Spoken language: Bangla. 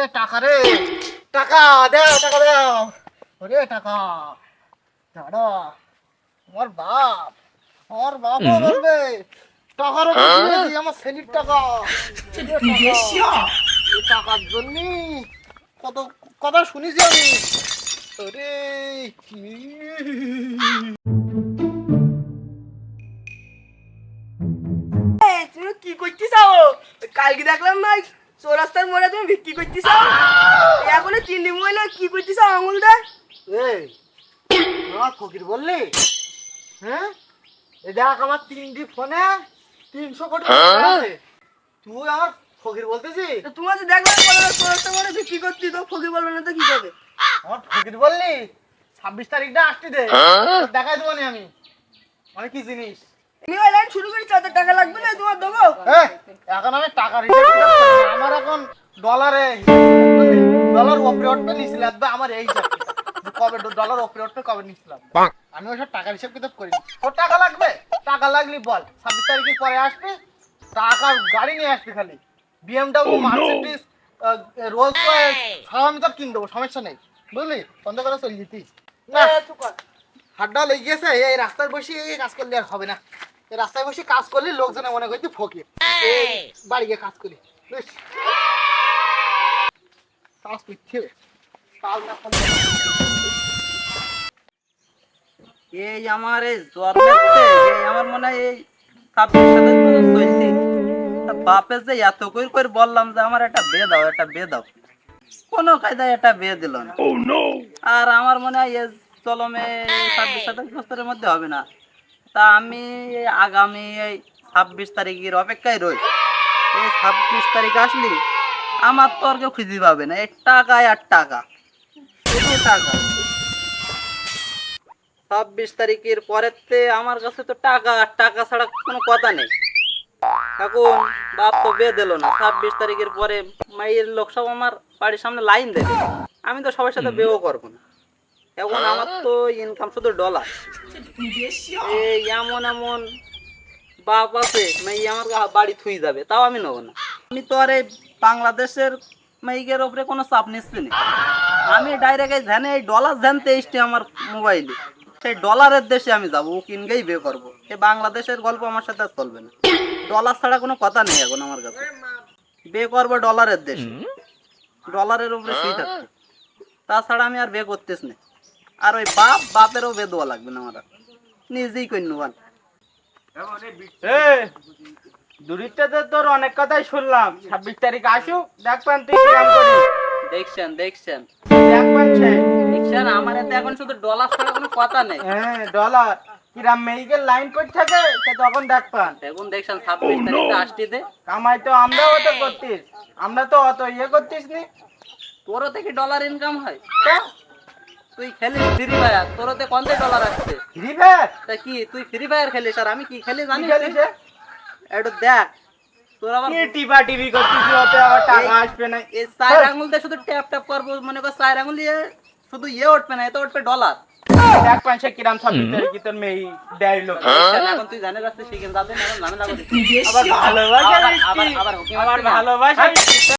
ওরে টাকা রে। টাকা দাও টাকা দাও ওরে টাকা। দাঁড়া। আমার বাপ। আমার বাপ বলবে টাকার আমার সেলির টাকা। এই টাকার জন্য কত কথা শুনেছি আমি। ওরে কি? তুমি কি করতেছ? কালকে দেখলাম না চৌরাস্তার মোড়ে তুমি বিক্রি করতেছ? এখন চিন্ডি মহিলা কি করতেছ আঙুল দা এই আমার ফকির বললি? হ্যাঁ? দেখ আমার তিনটি ফোনে তিনশো কোটি তুই আমার ফকির বলতেছিস? তোমার তো না, চৌরাস্তার মোড়ে বিক্রি করতে তো ফকির বলবে না তো কি করবে? আমার ফকির বললি ছাব্বিশ তারিখটা আসতে দে। দেখাই দেবো নি আমি। মানে কি জিনিস? লাইন শুরু টাকা লাগবে না তোমার দেবো। এখন আমি টাকার হিসাব কিতাব করি না। আমার এখন ডলারে ডলার ওপরে উঠবে নিচে লাগবে আমার এই হিসাব কিতাব। যে কবে ডলার ওপরে উঠবে কবে নিচে লাগবে? আমি ওইসব টাকার হিসাব কিতাব করি তোর টাকা লাগবে? টাকা লাগলি বল। ছাব্বিশ তারিখের পরে আসবে টাকার গাড়ি নিয়ে আসবি খালি। বিএমডাব্লিউ মার্সিডিস রোলস রয়েস সব আমি তোর কিনে দেবো সমস্যা নেই। বুঝলি? বন্ধ করে চলে যেতি না হাড্ডা লেগে গেছে এই রাস্তায় বসে এই কাজ করলে আর হবে না। রাস্তায় বসে কাজ করলে লোকজনে মনে করছে ফকির। বাড়ি গিয়ে কাজ করি। কাজ করতে হবে। কাল না করলে এই আমার এই এই আমার মনে হয় এই ছাব্বিশ সাতাশ চলছে বাপে যে এত করে করে বললাম যে আমার একটা বিয়ে দাও একটা বিয়ে দাও। কোনো কায়দায় একটা বিয়ে দিল না। আর আমার মনে হয় চলমে ছাব্বিশ সাতাশ বছরের মধ্যে হবে না। তা আমি আগামী এই ছাব্বিশ তারিখের অপেক্ষায় রই এই ছাব্বিশ তারিখ আসলি আমার তো আর কেউ খুঁজে পাবে না। এই টাকায় আর টাকা। শুধু টাকা। ছাব্বিশ তারিখের পরের তে আমার কাছে তো টাকা আর টাকা ছাড়া কোনো কথা নেই। এখন বাপ তো বে দিল না। ছাব্বিশ তারিখের পরে মায়ের লোক সব আমার বাড়ির সামনে লাইন দেবে। আমি তো সবার সাথে বেও করব না। এখন আমার তো ইনকাম শুধু ডলার এই এমন এমন বাপ আছে মেয়ে আমার বাড়ি থুই যাবে তাও আমি নেব না। আমি তো আর এই বাংলাদেশের মাইকের ওপরে কোনো চাপ নিচ্ছি না। আমি ডাইরেক্ট এই ধ্যানে এই ডলার ধ্যানতে এসছি আমার মোবাইলে সেই ডলারের দেশে আমি যাব ও কিনগেই বে করব। এই বাংলাদেশের গল্প আমার সাথে আর চলবে না। ডলার ছাড়া কোনো কথা নেই এখন আমার কাছে। বে করব ডলারের দেশে। ডলারের উপরে শুই থাকব। তাছাড়া আমি আর বে করতেছি না। আর ওই বাপ বাপেরও বে দেওয়া লাগবে না আমার নিজেই কই তোর অনেক কথাই শুনলাম। ছাব্বিশ তারিখ আসুক দেখবেন তুই কিরাম করি দেখছেন দেখছেন। দেখছেন আমার এতে এখন শুধু ডলার ছাড়া কোনো কথা নেই। হ্যাঁ ডলার। কিরাম লাইন করে থাকে সে তখন দেখবেন এখন দেখছেন ছাব্বিশ তারিখে আসতে দে কামাই তো আমরাও তো করতিস। আমরা তো অত ইয়ে করতিস নি তোরও থেকে ডলার ইনকাম হয়? তুই খেলিস ফ্রি ফায়ার তোরতে কন্তে ডলার আসছে। ফ্রি ফায়ার তা কি তুই ফ্রি ফায়ার খেলিস আর আমি কি খেলি কি জানিস? খেলিস রে? একটু দেখ তোর আবার কি টিপা টিভি করতিস ওতে? আবার টাকা আসবে না। এই চার আঙুল দিয়ে শুধু ট্যাপ ট্যাপ করব মনে কর চার আঙুল দিয়ে শুধু ইয়ে উঠবে না এতে উঠবে ডলার দেখবেন সে কিরাম ছাব্বিশ তারিখ তোর মেয়ে দেয় লোক এখন তুই জানে রাখতে শিখেন যাদের এখন ঝামেলা করিস আবার ভালোবাসা আবার- না? ভালোবাসা মিষ্টি।